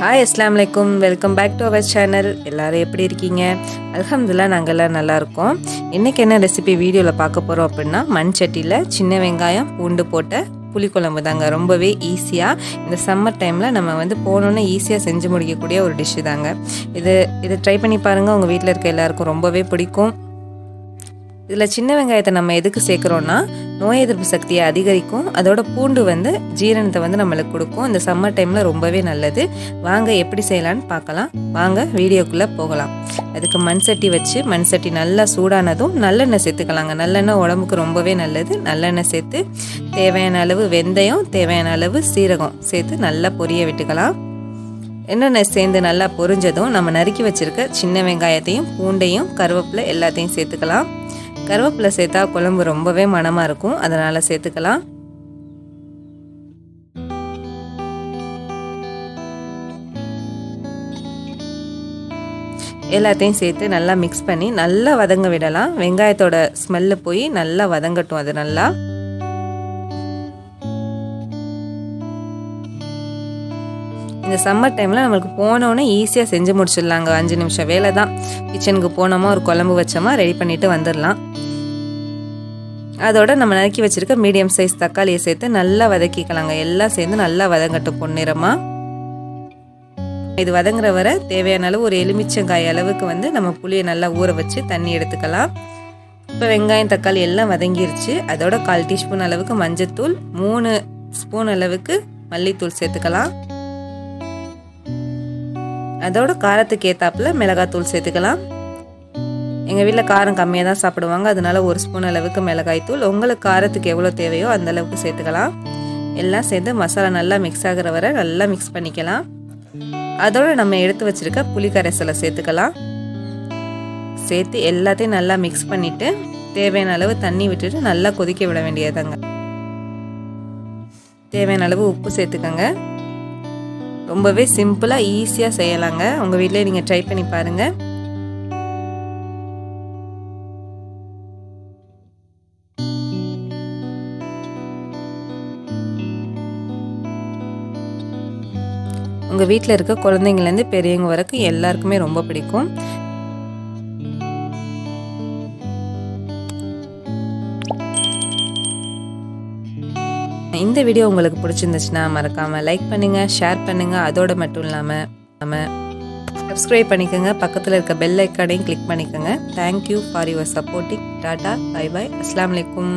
Hi அஸ்லாம் வலைக்கும் welcome back to our channel எல்லோரும் எப்படி இருக்கீங்க? அலமதுல்லா நாங்கள்லாம் நல்லாயிருக்கோம் இன்றைக்கி என்ன ரெசிபி வீடியோவில் பார்க்க போகிறோம் அப்படின்னா மண் சட்டியில் சின்ன வெங்காயம் பூண்டு போட்ட புளிக்குழம்பு தாங்க. ரொம்பவே ஈஸியாக இந்த சம்மர் டைமில் நம்ம வந்து போனோன்னே ஈஸியாக செஞ்சு முடிக்கக்கூடிய ஒரு டிஷ்ஷு தாங்க. இது இதை ட்ரை பண்ணி பாருங்கள் உங்கள் வீட்டில் இருக்க எல்லாருக்கும் ரொம்பவே பிடிக்கும். இதில் சின்ன வெங்காயத்தை நம்ம எதுக்கு சேர்க்குறோன்னா நோய் எதிர்ப்பு சக்தியை அதிகரிக்கும். அதோட பூண்டு வந்து ஜீரணத்தை வந்து நம்மளுக்கு கொடுக்கும். இந்த சம்மர் டைமில் ரொம்பவே நல்லது. வாங்க எப்படி செய்யலான்னு பார்க்கலாம். வாங்க வீடியோக்குள்ளே போகலாம். அதுக்கு மண் சட்டி வச்சு மண் சட்டி நல்லா சூடானதும் நல்லெண்ணெய் சேர்த்துக்கலாங்க. நல்லெண்ணெய் உடம்புக்கு ரொம்பவே நல்லது. நல்லெண்ணெய் சேர்த்து தேவையான அளவு வெந்தயம் தேவையான அளவு சீரகம் சேர்த்து நல்லா பொரிய விட்டுக்கலாம். என்னென்ன சேர்ந்து நல்லா பொரிஞ்சதும் நம்ம நறுக்கி வச்சுருக்க சின்ன வெங்காயத்தையும் பூண்டையும் கருவேப்பிலை எல்லாத்தையும் சேர்த்துக்கலாம். கருவேப்பிலை சேர்த்தா குழம்பு ரொம்பவே மணமாக இருக்கும். அதனால் சேர்த்துக்கலாம். எல்லாத்தையும் சேர்த்து நல்லா மிக்ஸ் பண்ணி நல்லா வதங்க விடலாம். வெங்காயத்தோட ஸ்மெல்லு போய் நல்லா வதங்கட்டும் அது நல்லா. இந்த சம்மர் டைமில் நம்மளுக்கு போனோன்னே ஈஸியாக செஞ்சு முடிச்சிடலாங்க. அஞ்சு நிமிஷம் வேலை தான். கிச்சனுக்கு போனோமா ஒரு குழம்பு வச்சோமா ரெடி பண்ணிவிட்டு வந்துடலாம். அதோட நம்ம நறுக்கி வச்சுருக்க மீடியம் சைஸ் தக்காளியை சேர்த்து நல்லா வதக்கிக்கலாங்க. எல்லாம் சேர்ந்து நல்லா வதங்கட்டும் பொன்னிறமாக இது வதங்குற வரை தேவையான அளவு ஒரு எலுமிச்சங்காய் அளவுக்கு வந்து நம்ம புளியை நல்லா ஊற வச்சு தண்ணி எடுத்துக்கலாம். இப்போ வெங்காயம் தக்காளி எல்லாம் வதங்கிருச்சு. அதோட கால் டீஸ்பூன் அளவுக்கு மஞ்சத்தூள் மூணு ஸ்பூன் அளவுக்கு மல்லித்தூள் சேர்த்துக்கலாம். அதோட காரத்துக்கு ஏற்றாப்புல மிளகாத்தூள் சேர்த்துக்கலாம். எங்கள் வீட்டில் காரம் கம்மியாக தான் சாப்பிடுவாங்க. அதனால ஒரு ஸ்பூன் அளவுக்கு மிளகாய் தூள் உங்களுக்கு காரத்துக்கு எவ்வளோ தேவையோ அந்த அளவுக்கு சேர்த்துக்கலாம். எல்லாம் சேர்த்து மசாலா நல்லா மிக்ஸ் ஆகிற வரை நல்லா மிக்ஸ் பண்ணிக்கலாம். அதோடு நம்ம எடுத்து வச்சுருக்க புளி கரைசலை சேர்த்துக்கலாம். சேர்த்து எல்லாத்தையும் நல்லா மிக்ஸ் பண்ணிவிட்டு தேவையான அளவு தண்ணி விட்டுட்டு நல்லா கொதிக்க விட வேண்டியதாங்க தேவையான அளவு உப்பு சேர்த்துக்கோங்க. ரொம்பவே சிம்பிளாக ஈஸியாக செய்யலாங்க. உங்கள் வீட்டிலே நீங்கள் ட்ரை பண்ணி பாருங்கள் உங்கள் வீட்டில் இருக்க குழந்தைங்கலேருந்து பெரியவங்க வரைக்கும் எல்லாருக்குமே ரொம்ப பிடிக்கும். இந்த வீடியோ உங்களுக்கு பிடிச்சிருந்துச்சுன்னா மறக்காமல் லைக் பண்ணுங்கள் ஷேர் பண்ணுங்கள் அதோடு மட்டும் இல்லாமல் நம்ம சப்ஸ்கிரைப் பண்ணிக்கோங்க. பக்கத்தில் இருக்க பெல் ஐக்கானையும் கிளிக் பண்ணிக்கோங்க. Thank you for your supporting tata bye bye அஸ்லாம் வலைக்கும்